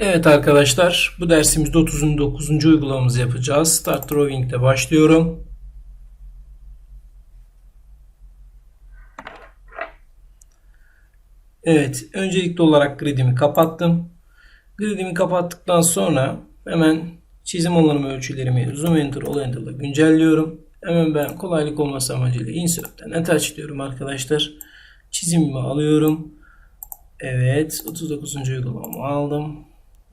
Evet arkadaşlar bu dersimizde 39. uygulamamızı yapacağız. Start Drawing'de başlıyorum. Evet öncelikli olarak gridimi kapattım. Gridimi kapattıktan sonra hemen çizim alanım ölçülerimi zoom enter all enter ile güncelliyorum. Hemen ben kolaylık olması amacıyla insert'ten attach diyorum arkadaşlar. Çizimimi alıyorum. Evet 39. uygulamamı aldım.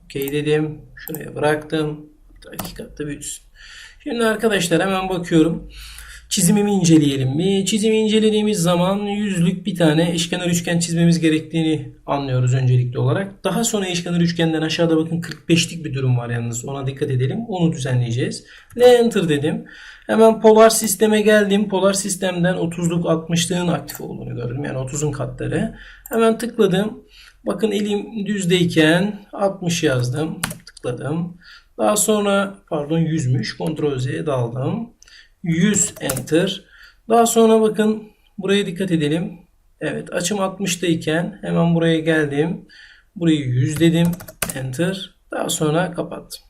OK dedim. Şuraya bıraktım. Hatta iki katta büyütsün. Şimdi arkadaşlar hemen bakıyorum. Çizimimi inceleyelim mi? Çizimi incelediğimiz zaman yüzlük bir tane eşkenar üçgen çizmemiz gerektiğini anlıyoruz öncelikli olarak. Daha sonra eşkenar üçgenden aşağıda bakın 45'lik bir durum var yalnız. Ona dikkat edelim. Onu düzenleyeceğiz. L enter dedim. Hemen polar sisteme geldim. Polar sistemden 30'luk 60'lığın aktif olduğunu gördüm. Yani 30'un katları. Hemen tıkladım. Bakın elim düzdeyken 60 yazdım. Tıkladım. Daha sonra pardon 100'müş. Ctrl Z'ye daldım. 100 enter. Daha sonra bakın buraya dikkat edelim. Evet açım 60'dayken hemen buraya geldim. Burayı 100 dedim. Enter. Daha sonra kapattım.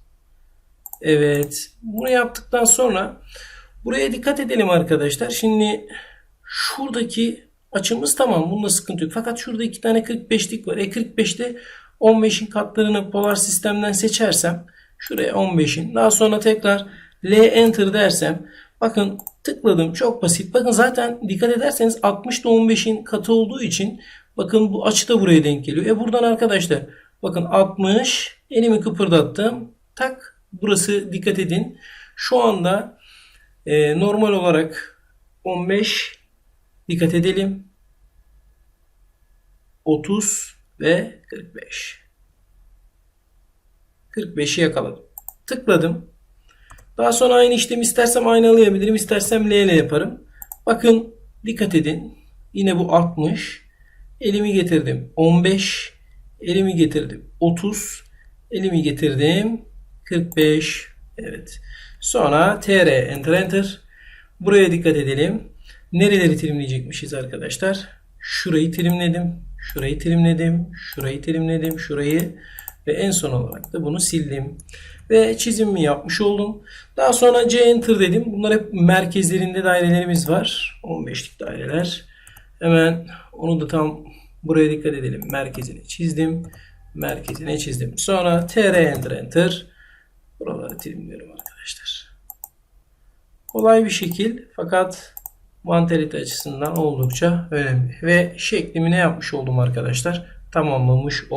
Evet. Bunu yaptıktan sonra buraya dikkat edelim arkadaşlar. Şimdi şuradaki açımız tamam. Bunda sıkıntı yok. Fakat şurada iki tane 45'lik var. E 45'te 15'in katlarını polar sistemden seçersem şuraya 15'in daha sonra tekrar L enter dersem bakın tıkladım çok basit. Bakın zaten dikkat ederseniz 60 ile 15'in katı olduğu için bakın bu açı da buraya denk geliyor. E buradan arkadaşlar bakın 60 elimi kıpırdattım. Tak burası dikkat edin. Şu anda e, normal olarak 15 dikkat edelim. 30 ve 45. 45'i yakaladım. Tıkladım. Daha sonra aynı işlemi istersem aynalayabilirim, istersem L ile yaparım. Bakın dikkat edin. Yine bu 60. Elimi getirdim 15. Elimi getirdim 30. Elimi getirdim 45. Evet. Sonra TR enter enter. Buraya dikkat edelim. Nereleri trimleyecekmişiz arkadaşlar? Şurayı trimledim. Şurayı trimledim. Şurayı trimledim. Şurayı ve en son olarak da bunu sildim. Ve çizimimi yapmış oldum. Daha sonra C enter dedim. Bunlar hep merkezlerinde dairelerimiz var. 15'lik daireler. Hemen onu da tam buraya dikkat edelim. Merkezini çizdim. Merkezine çizdim. Sonra TR enter enter. Buraları trimliyorum arkadaşlar. Kolay bir şekil fakat mantalite açısından oldukça önemli. Ve şeklimi ne yapmış oldum arkadaşlar? Tamamlamış oldum.